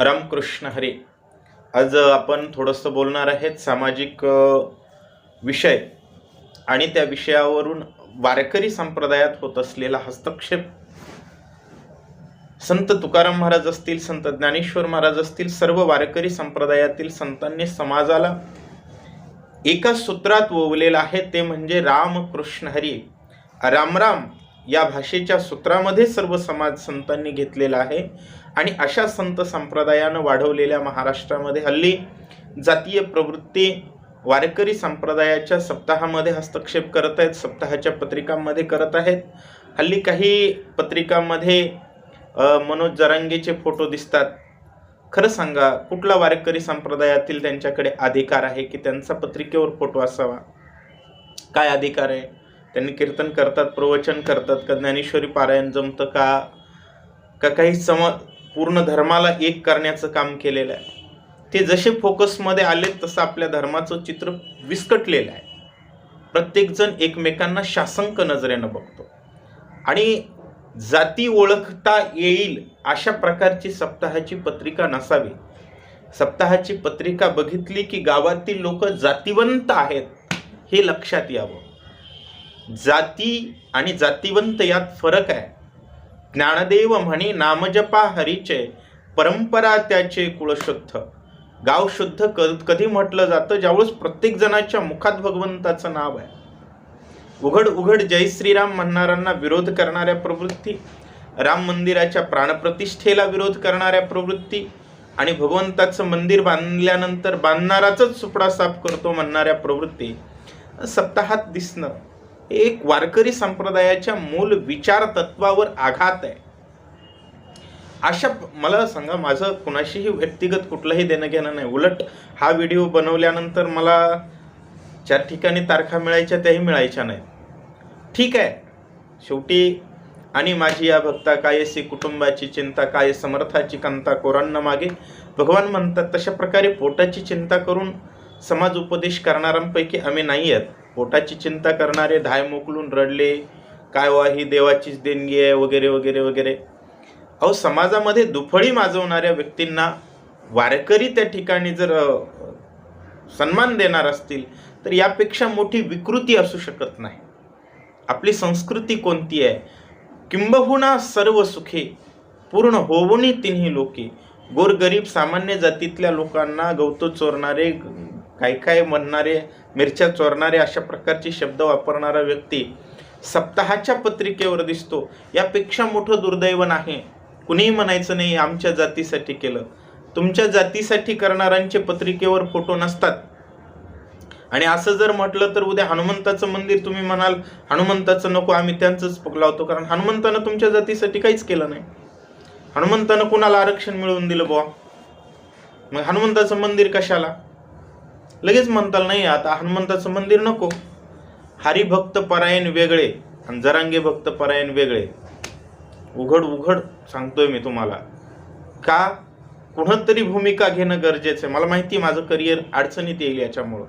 रामकृष्ण हरे. आज आपण थोडंसं बोलणार आहेत सामाजिक विषय आणि त्या विषयावरून वारकरी संप्रदायात होत असलेला हस्तक्षेप. संत तुकाराम महाराज असतील संत ज्ञानेश्वर महाराज असतील सर्व वारकरी संप्रदायातील संतांनी समाजाला एका सूत्रात ओवलेलं आहे ते म्हणजे राम कृष्ण हरी. रामराम या भाषेच्या सूत्रामध्ये सर्व समाज संतांनी घेतलेला आहे. आणि अशा संत संप्रदायानं वाढवलेल्या महाराष्ट्रामध्ये हल्ली जातीय प्रवृत्ती वारकरी संप्रदायाच्या सप्ताहामध्ये हस्तक्षेप करत आहेत सप्ताहाच्या पत्रिकांमध्ये करत आहेत. हल्ली काही पत्रिकांमध्ये मनोज जरांगेचे फोटो दिसतात. खरं सांगा कुठला वारकरी संप्रदायातील त्यांच्याकडे अधिकार आहे की त्यांचा पत्रिकेवर फोटो असावा? काय अधिकार आहे? त्यांनी कीर्तन करतात प्रवचन करतात का ज्ञानेश्वरी पारायण जमतं का? का काही सम पूर्ण धर्माला एक करण्याचं काम केलेलं आहे. ते जसे फोकसमध्ये आले तसं आपल्या धर्माचं चित्र विस्कटलेलं आहे. प्रत्येकजण एकमेकांना शासंक नजरेनं बघतो. आणि जाती ओळखता येईल अशा प्रकारची सप्ताहाची पत्रिका नसावी. सप्ताहाची पत्रिका बघितली की गावातील लोक जातीवंत आहेत हे लक्षात यावं. जाती आणि जातीवंत यात फरक आहे. ज्ञानदेव म्हणे नामजपा हरीचे परंपरा त्याचे कुळशुद्ध. गाव शुद्ध क कधी म्हटलं जातं? ज्यावेळेस प्रत्येक जणाच्या मुखात भगवंताचं नाव आहे. उघड उघड जय श्रीराम म्हणणाऱ्यांना विरोध करणाऱ्या प्रवृत्ती राम मंदिराच्या प्राणप्रतिष्ठेला विरोध करणाऱ्या प्रवृत्ती आणि भगवंताचं मंदिर बांधल्यानंतर बांधणाराच सुपडा साफ करतो म्हणणाऱ्या प्रवृत्ती सप्ताहात दिसणं. एक वारकरी संप्रदायाच्या मूल विचार तत्वावर आघात आहे. अशा मला सांगा माझं कुणाशीही व्यक्तिगत कुठलंही देणं घेणं नाही. उलट हा व्हिडिओ बनवल्यानंतर मला ज्या ठिकाणी तारखा मिळायच्या त्याही मिळायच्या नाही ठीक आहे. शेवटी आणि माझी या भक्ता कायसी कुटुंबाची चिंता काय समर्थाची कांता कोरांना मागे. भगवान म्हणतात तशा प्रकारे पोटाची चिंता करून समाज उपदेश करणाऱ्यांपैकी आम्ही नाही आहेत. पोटाची चिंता करणारे धाय मोकलून रडले काय वा ही देवाचीच देणगी आहे वगैरे वगैरे वगैरे. अहो समाजामध्ये दुफळी माजवणाऱ्या व्यक्तींना वारकरी त्या ठिकाणी जर सन्मान देणार असतील तर यापेक्षा मोठी विकृती असू शकत नाही. आपली संस्कृती कोणती आहे? किंबहुना सर्व सुखे पूर्ण होऊनी तिन्ही लोके. गोरगरीब सामान्य जातीतल्या लोकांना गवतो चोरणारे काय काय म्हणणारे मिरच्या चोरणारे अशा प्रकारचे शब्द वापरणारा व्यक्ती सप्ताहाच्या पत्रिकेवर दिसतो. यापेक्षा मोठं दुर्दैव नाही. कुणीही म्हणायचं नाही आमच्या जातीसाठी केलं. तुमच्या जातीसाठी करणाऱ्यांचे पत्रिकेवर फोटो नसतात. आणि असं जर म्हटलं तर उद्या हनुमंताचं मंदिर तुम्ही म्हणाल हनुमंताचं नको आम्ही त्यांचंच लावतो कारण हनुमंतानं तुमच्या जातीसाठी काहीच केलं नाही. हनुमंतानं कुणाला आरक्षण मिळवून दिलं बुवा? मग हनुमंताचं मंदिर कशाला? लगेच म्हणताल नाही आता हनुमंताचं मंदिर नको. हरिभक्त परायण वेगळे आणि जरांगे भक्त परायण वेगळे. उघड उघड सांगतोय मी तुम्हाला. का? कुणतरी भूमिका घेणं गरजेचं आहे. मला माहिती आहे माझं करिअर अडचणीत येईल याच्यामुळं.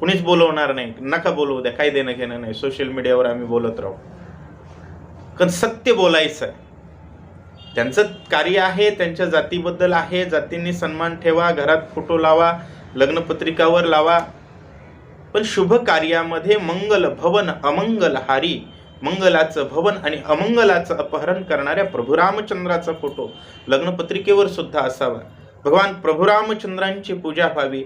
कुणीच बोलवणार नाही. नका बोलवू द्या. काही देणं घेणं नाही. सोशल मीडियावर आम्ही बोलत राहू. कारण सत्य बोलायचं आहे. त्यांचं कार्य आहे त्यांच्या जातीबद्दल आहे. जातींनी सन्मान ठेवा घरात फोटो लावा. लग्नपत्रिकावर लावा. पण शुभ कार्यामध्ये मंगल भवन अमंगल हारी. मंगलाचं भवन आणि अमंगलाचं अपहरण करणाऱ्या प्रभू रामचंद्राचा फोटो लग्नपत्रिकेवर सुद्धा असावा. भगवान प्रभू रामचंद्रांची पूजा व्हावी.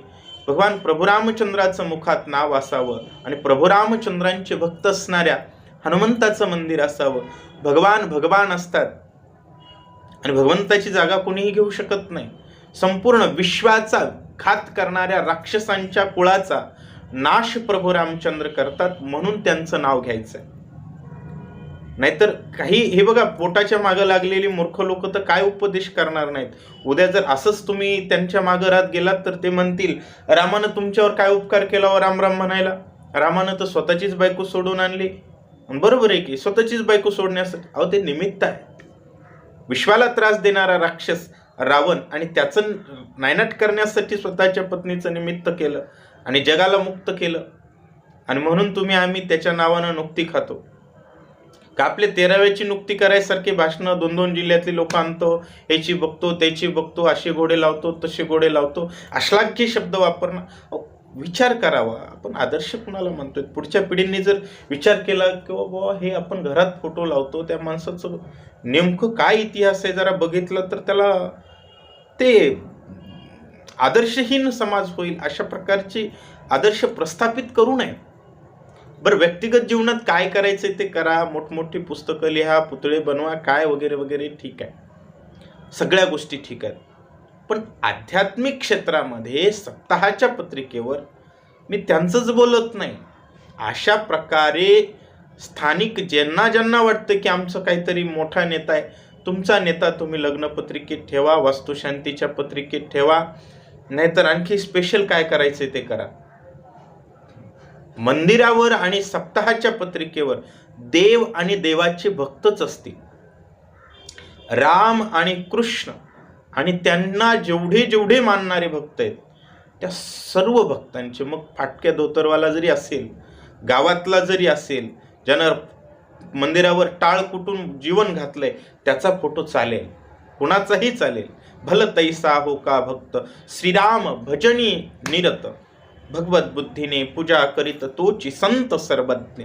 भगवान प्रभू रामचंद्राचं मुखात नाव असावं आणि प्रभू रामचंद्रांचे भक्त असणाऱ्या हनुमंताचं मंदिर असावं. भगवान भगवान असतात. आणि भगवंताची जागा कोणीही घेऊ शकत नाही. संपूर्ण विश्वाचा घात करणाऱ्या राक्षसांच्या कुळाचा नाश प्रभू रामचंद्र करतात म्हणून त्यांचं नाव घ्यायचं आहे नाहीतर काही हे बघा पोटाच्या मागं लागलेली मूर्ख लोक तर काय उपदेश करणार नाहीत. उद्या जर असंच तुम्ही त्यांच्या मागं राहत गेलात तर ते म्हणतील रामानं तुमच्यावर काय उपकार केला व राम राम म्हणायला? रामानं तर स्वतःचीच बायको सोडून आणली. बरोबर आहे की स्वतःचीच बायको सोडण्यासाठी अहो ते निमित्त आहे. विश्वाला त्रास देणारा राक्षस रावण आणि त्याचं नायनाट करण्यासाठी स्वतःच्या पत्नीचं निमित्त केलं आणि जगाला मुक्त केलं. आणि म्हणून तुम्ही आम्ही त्याच्या नावानं नुकती खातो. का आपले तेराव्याची नुकती करायसारखी भाषणं दोन दोन जिल्ह्यातली लोक आणतो याची बघतो त्याची बघतो असे घोडे लावतो तसे घोडे लावतो अश्लाघ्य शब्द वापरणं. विचार करावा. आपण आदर्श कुणाला म्हणतोय? पुढच्या पिढींनी जर विचार केला की बाबा हे आपण घरात फोटो लावतो त्या माणसाचं नेमकं काय इतिहास आहे जरा बघितलं तर त्याला ते आदर्शहीन समाज होईल अशा प्रकारचे आदर्श प्रस्थापित करू नये. बरं व्यक्तिगत जीवनात काय करायचं ते करा. मोठमोठी पुस्तकं लिहा पुतळे बनवा काय वगैरे वगैरे ठीक आहे. सगळ्या गोष्टी ठीक आहेत. पण आध्यात्मिक क्षेत्रामध्ये सप्ताहाच्या पत्रिकेवर मी त्यांचंच बोलत नाही. अशा प्रकारे स्थानिक ज्यांना ज्यांना वाटतं की आमचं काहीतरी मोठा नेता आहे तुमचा नेता तुम्ही लग्नपत्रिकेत ठेवा वास्तुशांतीच्या पत्रिकेत ठेवा नाहीतर आणखी स्पेशल काय करायचं ते करा. मंदिरावर आणि सप्ताहाच्या पत्रिकेवर देव आणि देवाचे भक्तच असतील. राम आणि कृष्ण आणि त्यांना जेवढे जेवढे मानणारे भक्त आहेत त्या सर्व भक्तांचे. मग फाटक्या धोतरवाला जरी असेल गावातला जरी असेल ज्यानं मंदिरावर टाळ कुटून जीवन घातलंय त्याचा फोटो चालेल. कुणाचाही चालेल. भल तैसा हो का भक्त? श्रीराम भजनी निरत. भगवत बुद्धीने पूजा करीत तोची संत सर्वज्ञ.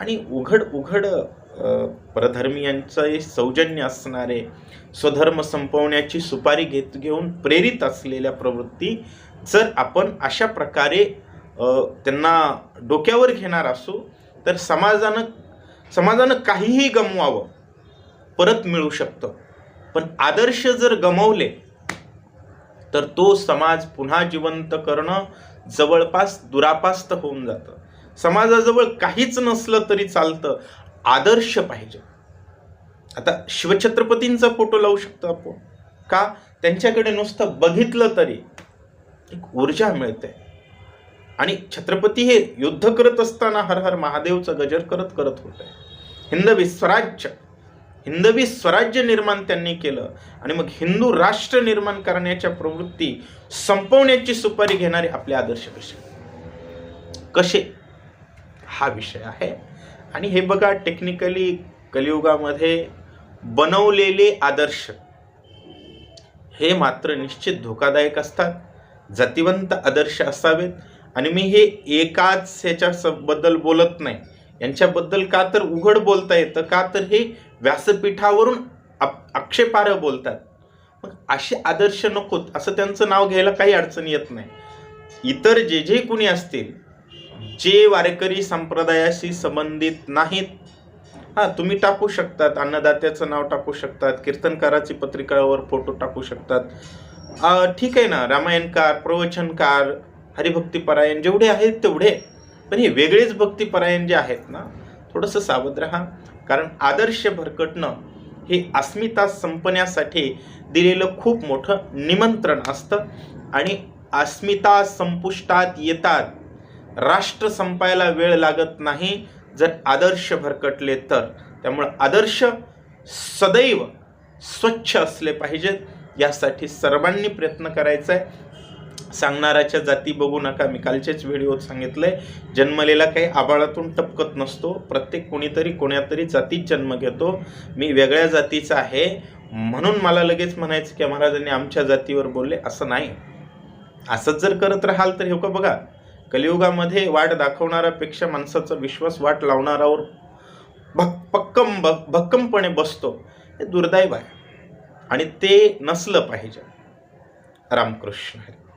आणि उघड उघड परधर्मीयांचं हे सौजन्य असणारे स्वधर्म संपवण्याची सुपारी घेत घेऊन प्रेरित असलेल्या प्रवृत्ती जर आपण अशा प्रकारे त्यांना डोक्यावर घेणार असू तर समाजानं समाजानं काहीही गमवावं परत मिळू शकतं. पण आदर्श जर गमवले तर तो समाज पुन्हा जिवंत करणं जवळपास दुरापास्त होऊन जातं. समाजाजवळ काहीच नसलं तरी चालतं. आदर्श पाहिजे. आता शिवछत्रपतींचा फोटो लावू शकतो आपण. का? त्यांच्याकडे नुसतं बघितलं तरी एक ऊर्जा मिळते. आणि छत्रपती हे युद्ध करत असताना हर हर महादेवचं गजर करत करत होते. हिंदवी स्वराज्य हिंदवी स्वराज्य निर्माण त्यांनी केलं. आणि मग हिंदू राष्ट्र निर्माण करण्याच्या प्रवृत्ती संपवण्याची सुपारी घेणारे आपले आदर्श कसे? कसे? हा विषय आहे. आणि हे बघा टेक्निकली कलियुगामध्ये बनवलेले आदर्श हे मात्र निश्चित धोकादायक असतात. जातिवंत आदर्श असावेत. आणि मी हे एकाच ह्याच्या बोलत नाही. यांच्याबद्दल का तर उघड बोलता येतं का तर हे व्यासपीठावरून आप- आक्षेपार्ह बोलतात. मग असे आदर्श नकोत असं त्यांचं नाव घ्यायला काही अडचण येत नाही. इतर जे जे कुणी असतील जे वारकरी संप्रदायाशी संबंधित नाहीत हां तुम्ही टाकू शकतात अन्नदात्याचं नाव टाकू शकतात कीर्तनकाराची पत्रिकावर फोटो टाकू शकतात. ठीक आहे ना रामायणकार प्रवचनकार हरिभक्तीपरायण जेवढे आहेत तेवढे. पण हे वेगळेच भक्तीपरायण जे आहेत ना थोडंसं सावध राहा. कारण आदर्श भरकटणं हे अस्मिता संपण्यासाठी दिलेलं खूप मोठं निमंत्रण असतं. आणि अस्मिता संपुष्टात येतात. राष्ट्र संपायला वेळ लागत नाही जर आदर्श भरकटले तर. त्यामुळं आदर्श सदैव स्वच्छ असले पाहिजेत यासाठी सर्वांनी प्रयत्न करायचा आहे सांगणाऱ्याच्या जाती बघू नका मी कालच्याच व्हिडिओत सांगितलंय. जन्मलेला काही आबाळातून टपकत नसतो प्रत्येक कोणीतरी कोण्यातरी जातीत जन्म घेतो. मी वेगळ्या जातीचा आहे म्हणून मला लगेच म्हणायचं की महाराजांनी आमच्या जातीवर बोलले. असं नाही. असंच जर करत राहाल तर हे का बघा कलियुगामध्ये वाट दाखवणाऱ्यापेक्षा माणसाचा विश्वास वाट लावणारावर भक् पक्कम भ भक्कमपणे बसतो. हे दुर्दैव आहे. आणि ते नसलं पाहिजे. रामकृष्ण हरी.